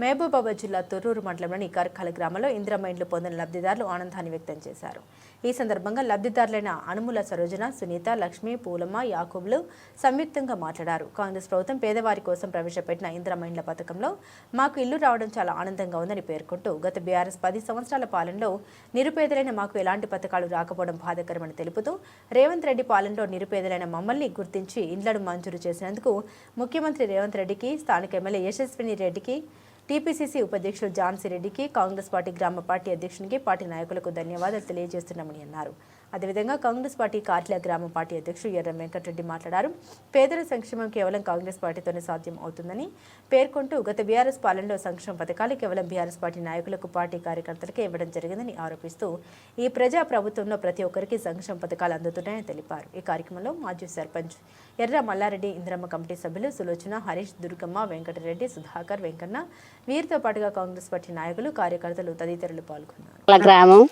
మహబూబాబాద్ జిల్లా తొర్రూరు మండలంలోని కర్కాల గ్రామంలో ఇందిరమ్మ ఇండ్లు పొందిన లబ్ధిదారులు ఆనందాన్ని వ్యక్తం చేశారు. ఈ సందర్భంగా లబ్ధిదారులైన అనుముల సరోజన సునీత లక్ష్మి పూలమ్మ యాకూబ్లు సంయుక్తంగా మాట్లాడారు. కాంగ్రెస్ ప్రభుత్వం పేదవారి కోసం ప్రవేశపెట్టిన ఇందిరమ్మ ఇండ్ల పథకంలో మాకు ఇల్లు రావడం చాలా ఆనందంగా ఉందని పేర్కొంటూ గత బీఆర్ఎస్ పది సంవత్సరాల పాలనలో నిరుపేదలైన మాకు ఎలాంటి పథకాలు రాకపోవడం బాధాకరమని తెలుపుతూ రేవంత్ రెడ్డి పాలనలో నిరుపేదలైన మమ్మల్ని గుర్తించి ఇండ్లను మంజూరు చేసినందుకు ముఖ్యమంత్రి రేవంత్ రెడ్డికి స్థానిక ఎమ్మెల్యే యశస్విని రెడ్డికి టీపీసీసీ ఉపాధ్యక్షుడు జాన్సీ రెడ్డికి కాంగ్రెస్ పార్టీ గ్రామ పార్టీ అధ్యక్షునికి పార్టీ నాయకులకు ధన్యవాదాలు తెలియజేస్తున్నామని అన్నారు. అదేవిధంగా కాంగ్రెస్ పార్టీ కార్ల గ్రామ పార్టీ అధ్యక్షుడు ఎర్రం వెంకటరెడ్డి మాట్లాడారు. పేదల సంక్షేమం కేవలం కాంగ్రెస్ పార్టీతోనే సాధ్యం అవుతుందని పేర్కొంటూ గత బీఆర్ఎస్ పాలనలో సంక్షేమ పథకాలు కేవలం బీఆర్ఎస్ పార్టీ నాయకులకు పార్టీ కార్యకర్తలకే ఇవ్వడం జరిగిందని ఆరోపిస్తూ ఈ ప్రజా ప్రభుత్వంలో ప్రతి ఒక్కరికి సంక్షేమ పథకాలు అందుతున్నాయని తెలిపారు. ఈ కార్యక్రమంలో మాజీ సర్పంచ్ ఎర్ర మల్లారెడ్డి ఇంద్రమ్మ కమిటీ సభ్యులు సులోచన హరీష్ దుర్గమ్మ వెంకటరెడ్డి సుధాకర్ వెంకన్న వీరితో పాటుగా కాంగ్రెస్ పార్టీ నాయకులు కార్యకర్తలు తదితరులు పాల్గొన్నారు. గ్రామం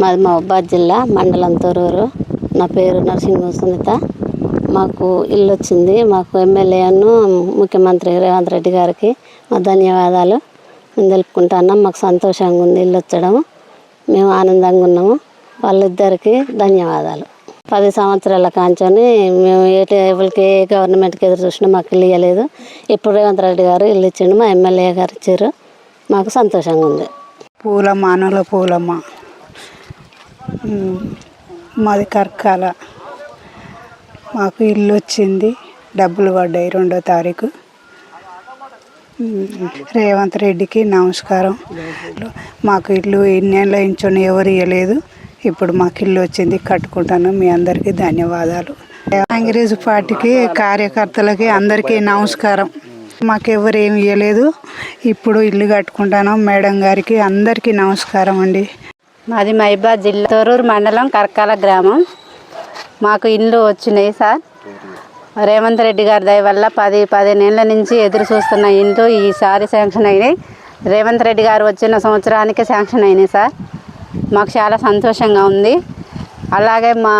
మాది మహబాద్ జిల్లా మండలం తొరూరు. నా పేరు నరసింహ సునీత. మాకు ఇల్లు వచ్చింది. మాకు ఎమ్మెల్యేను ముఖ్యమంత్రి రేవంత్ రెడ్డి గారికి మా ధన్యవాదాలు. మేము తెలుపుకుంటున్నాం మాకు సంతోషంగా ఉంది ఇల్లు వచ్చడం. మేము ఆనందంగా ఉన్నాము. వాళ్ళిద్దరికీ ధన్యవాదాలు. పది సంవత్సరాల కాంచొని మేము ఏ టేబుల్కి ఏ గవర్నమెంట్కి ఎదురు చూసినా మాకు ఇల్లు ఇవ్వలేదు ఇప్పుడు రేవంత్ రెడ్డి గారు ఇల్లు ఇచ్చిండు మా ఎమ్మెల్యే గారు ఇచ్చారు. మాకు సంతోషంగా ఉంది. పూలమ్మ అనుల పూలమ్మ. మాది కర్కాల. మాకు ఇల్లు వచ్చింది. డబ్బులు పడ్డాయి రెండో తారీఖు. రేవంత్ రెడ్డికి నమస్కారం. మాకు ఇల్లు ఇన్నేళ్ళ ఇంచుని ఎవరు ఇవ్వలేదు ఇప్పుడు మాకు ఇల్లు వచ్చింది. కట్టుకుంటాను. మీ అందరికీ ధన్యవాదాలు. కాంగ్రెస్ పార్టీకి కార్యకర్తలకి అందరికీ నమస్కారం. మాకు ఎవరు ఏమి ఇవ్వలేదు ఇప్పుడు ఇల్లు కట్టుకుంటాను. మేడం గారికి అందరికీ నమస్కారం అండి. మాది మహిబాద్ జిల్లా తొరూరు మండలం కర్కాల గ్రామం. మాకు ఇల్లు వచ్చినాయి సార్. రేవంత్ రెడ్డి గారి దయ వల్ల పది పదిహేనేళ్ళ నుంచి ఎదురు చూస్తున్న ఇల్లు ఈసారి శాంక్షన్ అయినాయి. రేవంత్ రెడ్డి గారు వచ్చిన సంవత్సరానికి శాంక్షన్ అయినాయి సార్. మాకు చాలా సంతోషంగా ఉంది. అలాగే మా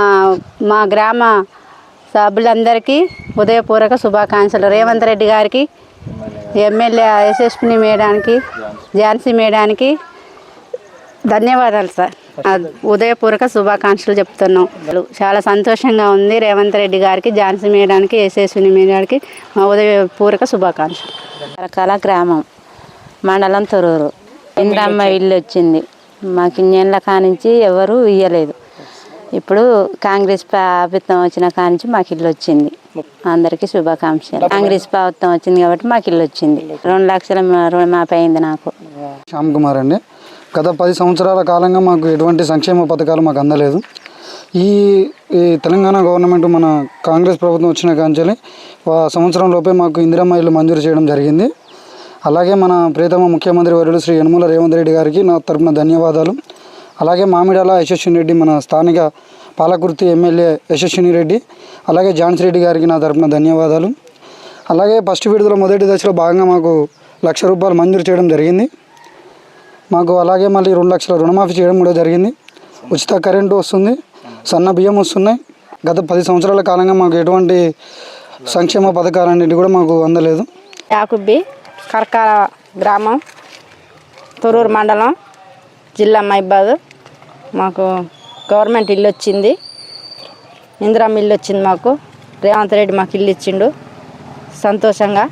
మా గ్రామ సభ్యులందరికీ ఉదయపూర్వక శుభాకాంక్షలు. రేవంత్ రెడ్డి గారికి ఎమ్మెల్యే యశస్విని మేడానికి ఝాన్సీ మేడానికి ధన్యవాదాలు సార్. ఉదయపూర్వక శుభాకాంక్షలు చెప్తున్నాం. చాలా సంతోషంగా ఉంది రేవంత్ రెడ్డి గారికి ఝాన్సీ మేడానికి యశస్విని మేడానికి మా ఉదయపూర్వక శుభాకాంక్షలు. రకాల గ్రామం మండలం తొరూరు. ఇంద్రమ్మ ఇల్లు వచ్చింది. మాకు ఇన్నేళ్ళ కానించి ఎవరు ఇయ్యలేదు. ఇప్పుడు కాంగ్రెస్ ప్రభుత్వం వచ్చిన కానించి మాకు ఇల్లు వచ్చింది. అందరికీ శుభాకాంక్షలు. కాంగ్రెస్ ప్రభుత్వం వచ్చింది కాబట్టి మాకు ఇల్లు వచ్చింది. రెండు లక్షల మాపై అయింది నాకు. శ్యామ్ కుమార్ అండి. గత పది సంవత్సరాల కాలంగా మాకు ఎటువంటి సంక్షేమ పథకాలు మాకు అందలేదు. ఈ ఈ తెలంగాణ గవర్నమెంట్ మన కాంగ్రెస్ ప్రభుత్వం వచ్చిన కాంచెలి సంవత్సరం లోపే మాకు ఇందిరమ్మ ఇల్లు మంజూరు చేయడం జరిగింది. అలాగే మన ప్రియతమ ముఖ్యమంత్రి వర్యులు శ్రీ యనమల రేవంత్ రెడ్డి గారికి నా తరపున ధన్యవాదాలు. అలాగే మామిడాల యశస్విని రెడ్డి మన స్థానిక పాలకుర్తి ఎమ్మెల్యే యశస్విని రెడ్డి అలాగే జాన్స్ రెడ్డి గారికి నా తరపున ధన్యవాదాలు. అలాగే ఫస్ట్ విడుదల మొదటి దశలో భాగంగా మాకు లక్ష రూపాయలు మంజూరు చేయడం జరిగింది. మాకు అలాగే మళ్ళీ రెండు లక్షల రుణమాఫీ చేయడం కూడా జరిగింది. ఉచిత కరెంటు వస్తుంది సన్న బియ్యం వస్తున్నాయి గత పది సంవత్సరాల కాలంగా మాకు ఎటువంటి సంక్షేమ పథకాలన్నిటి కూడా మాకు అందలేదు. యాకుబ్బి కర్కాల గ్రామం తొరూరు మండలం జిల్లా మైబాద్ మాకు గవర్నమెంట్ ఇల్లు వచ్చింది. ఇందిరమ్మ ఇల్లు వచ్చింది మాకు. రేవంత్ రెడ్డి మాకు ఇల్లు ఇచ్చిండు. సంతోషంగా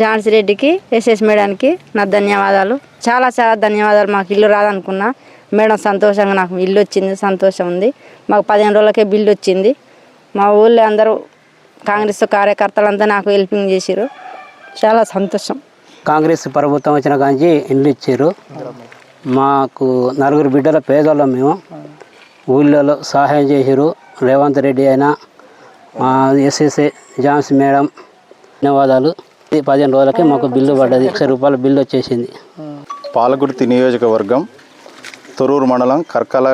ఝాన్సీ రెడ్డికి ఎస్ఎస్ మేడానికి నా ధన్యవాదాలు. చాలా చాలా ధన్యవాదాలు. మాకు ఇల్లు రాదనుకున్నా మేడం సంతోషంగా నాకు ఇల్లు వచ్చింది సంతోషం ఉంది. మాకు పదిహేను రోజులకే బిల్లు వచ్చింది. మా ఊళ్ళో అందరూ కాంగ్రెస్ కార్యకర్తలంతా నాకు హెల్పింగ్ చేశారు చాలా సంతోషం. కాంగ్రెస్ ప్రభుత్వం వచ్చిన కాంచి ఇల్లు ఇచ్చారు మాకు నలుగురు బిడ్డల పేదోళ్ళం మేము. ఊళ్ళలో సహాయం చేశారు రేవంత్ రెడ్డి అయినా మా ఎస్ఎస్ఏ జాన్స్ మేడం ధన్యవాదాలు. పదిహేను రోజులకే మాకు బిల్లు పడ్డది. లక్ష రూపాయల బిల్లు వచ్చేసింది. పాలకుర్తి నియోజకవర్గం తొరూరు మండలం కర్కల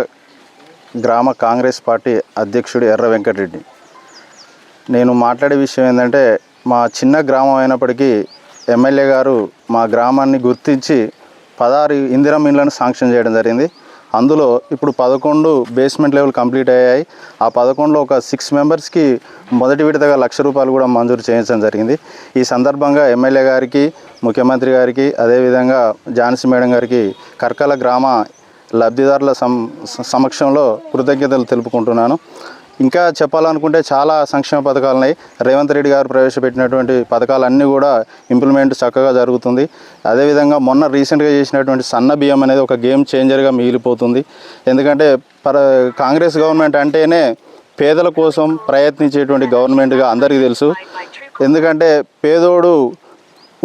గ్రామ కాంగ్రెస్ పార్టీ అధ్యక్షుడు ఎర్ర వెంకటరెడ్డి. నేను మాట్లాడే విషయం ఏంటంటే మా చిన్న గ్రామం అయినప్పటికీ ఎమ్మెల్యే గారు మా గ్రామాన్ని గుర్తించి పదహారు ఇందిరం ఇళ్ళను శాంక్షన్ చేయడం జరిగింది. అందులో ఇప్పుడు పదకొండు బేస్మెంట్ లెవెల్ కంప్లీట్ అయ్యాయి. ఆ పదకొండులో ఒక సిక్స్ మెంబర్స్కి మొదటి విడతగా లక్ష రూపాయలు కూడా మంజూరు చేయించడం జరిగింది. ఈ సందర్భంగా ఎమ్మెల్యే గారికి ముఖ్యమంత్రి గారికి అదేవిధంగా ఝాన్సీ మేడం గారికి కర్కల గ్రామ లబ్ధిదారుల సం సమక్షంలో కృతజ్ఞతలు తెలుపుకుంటున్నాను. ఇంకా చెప్పాలనుకుంటే చాలా సంక్షేమ పథకాలు ఉన్నాయి. రేవంత్ రెడ్డి గారు ప్రవేశపెట్టినటువంటి పథకాలన్నీ కూడా ఇంప్లిమెంట్ చక్కగా జరుగుతుంది. అదేవిధంగా మొన్న రీసెంట్గా చేసినటువంటి సన్న బియ్యం అనేది ఒక గేమ్ చేంజర్గా మిగిలిపోతుంది. ఎందుకంటే పర కాంగ్రెస్ గవర్నమెంట్ అంటేనే పేదల కోసం ప్రయత్నించేటువంటి గవర్నమెంట్గా అందరికీ తెలుసు. ఎందుకంటే పేదోడు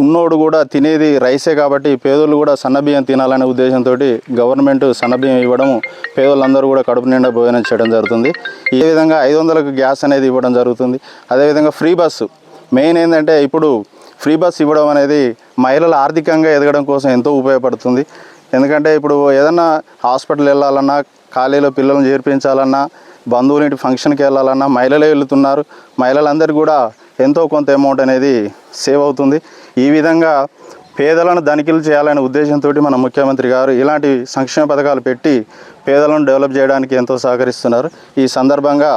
ఉన్నోడు కూడా తినేది రైసే కాబట్టి పేదోళ్ళు కూడా సన్నబియ్యం తినాలనే ఉద్దేశంతో గవర్నమెంట్ సన్నబియ్యం ఇవ్వడం పేదోళ్ళందరూ కూడా కడుపు నిండా భోజనం చేయడం జరుగుతుంది. ఈ విధంగా ఐదు వందలకు గ్యాస్ అనేది ఇవ్వడం జరుగుతుంది. అదేవిధంగా ఫ్రీ బస్సు. మెయిన్ ఏంటంటే ఇప్పుడు ఫ్రీ బస్ ఇవ్వడం అనేది మహిళలు ఆర్థికంగా ఎదగడం కోసం ఎంతో ఉపయోగపడుతుంది. ఎందుకంటే ఇప్పుడు ఏదన్నా హాస్పిటల్ వెళ్ళాలన్నా ఖాళీలో పిల్లల్ని చేర్పించాలన్నా బంధువులింటి ఫంక్షన్కి వెళ్ళాలన్నా మహిళలే వెళ్తున్నారు. మహిళలందరికీ కూడా ఎంతో కొంత అమౌంట్ అనేది సేవ్ అవుతుంది. ఈ విధంగా పేదలను ధనికులు చేయాలనే ఉద్దేశంతో మన ముఖ్యమంత్రి గారు ఇలాంటి సంక్షేమ పథకాలు పెట్టి పేదలను డెవలప్ చేయడానికి ఎంతో సహకరిస్తున్నారు. ఈ సందర్భంగా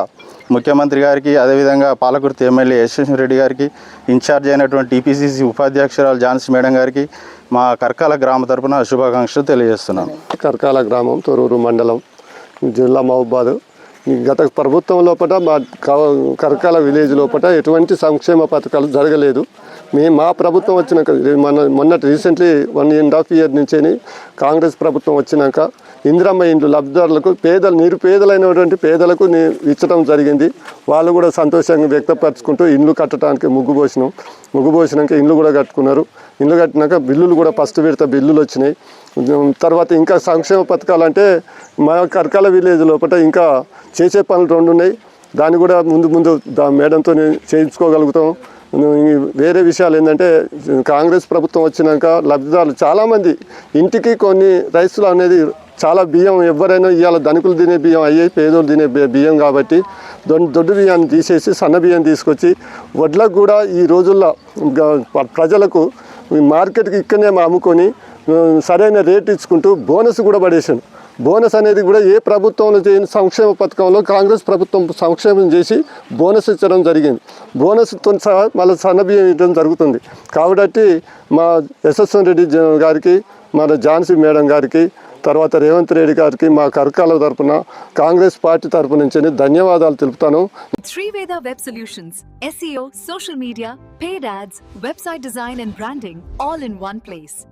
ముఖ్యమంత్రి గారికి అదేవిధంగా పాలకుర్తి ఎమ్మెల్యే యశ్వంత్ రెడ్డి గారికి ఇన్ఛార్జ్ అయినటువంటి టీపీసీసీ ఉపాధ్యక్షురాలు ఝాన్సీ మేడం గారికి మా కర్కాల గ్రామ తరపున శుభాకాంక్షలు తెలియజేస్తున్నాను కర్కాల గ్రామం తొరూరు మండలం జిల్లా మహబాద్. ఈ గత ప్రభుత్వం లోపల మా కర్కాల విలేజ్ లోపల ఎటువంటి సంక్షేమ పథకాలు జరగలేదు. మేము మా ప్రభుత్వం వచ్చినాక మన మొన్నటి recently one and half year నుంచి కాంగ్రెస్ ప్రభుత్వం వచ్చినాక ఇందిరమ్మ ఇండ్లు లబ్ధిదారులకు పేదలు నిరుపేదలైనటువంటి పేదలకు ఇచ్చడం జరిగింది. వాళ్ళు కూడా సంతోషంగా వ్యక్తపరచుకుంటూ ఇండ్లు కట్టడానికి ముగ్గు పోసినాం. ముగ్గు పోసినాక ఇండ్లు కూడా కట్టుకున్నారు. ఇండ్లు కట్టినాక బిల్లులు కూడా ఫస్ట్ విడత బిల్లులు వచ్చినాయి. తర్వాత ఇంకా సంక్షేమ పథకాలు అంటే మా కర్కాల విలేజ్ లోపల ఇంకా చేసే పనులు రెండు ఉన్నాయి. దాన్ని కూడా ముందు ముందు దా మేడంతో చేయించుకోగలుగుతాం. వేరే విషయాలు ఏంటంటే కాంగ్రెస్ ప్రభుత్వం వచ్చినాక లబ్ధిదారులు చాలామంది ఇంటికి కొన్ని రైతులు అనేది చాలా బియ్యం ఎవరైనా ఇవాళ ధనికులు తినే బియ్యం అయ్యాయి పేదోళ్ళు తినే బియ్యం కాబట్టి దొడ్ దొడ్డు బియ్యాన్ని తీసేసి సన్న బియ్యం తీసుకొచ్చి వడ్లకు కూడా ఈ రోజుల్లో ప్రజలకు మార్కెట్కి ఇక్కడనే అమ్ముకొని సరైన రేట్ ఇచ్చుకుంటూ బోనస్ కూడా పడేసాను బోనస్ అనేది కూడా ఏ ప్రభుత్వంలో చేయని సంక్షేమ పథకంలో కాంగ్రెస్ ప్రభుత్వం సంక్షేమం చేసి బోనస్ ఇచ్చడం జరిగింది. బోనస్తో సహా మళ్ళీ సన్నబియ్యం ఇవ్వడం జరుగుతుంది. కాబట్టి మా యశస్వన్ రెడ్డి జ- గారికి మన ఝాన్సీ మేడం గారికి తర్వాత రేవంత్ రెడ్డి గారికి మా కర్కాల తరపున కాంగ్రెస్ పార్టీ తరపు నుంచి ధన్యవాదాలు తెలుపుతాను. Sriveda web solutions SEO social media paid ads website design and branding all in one place.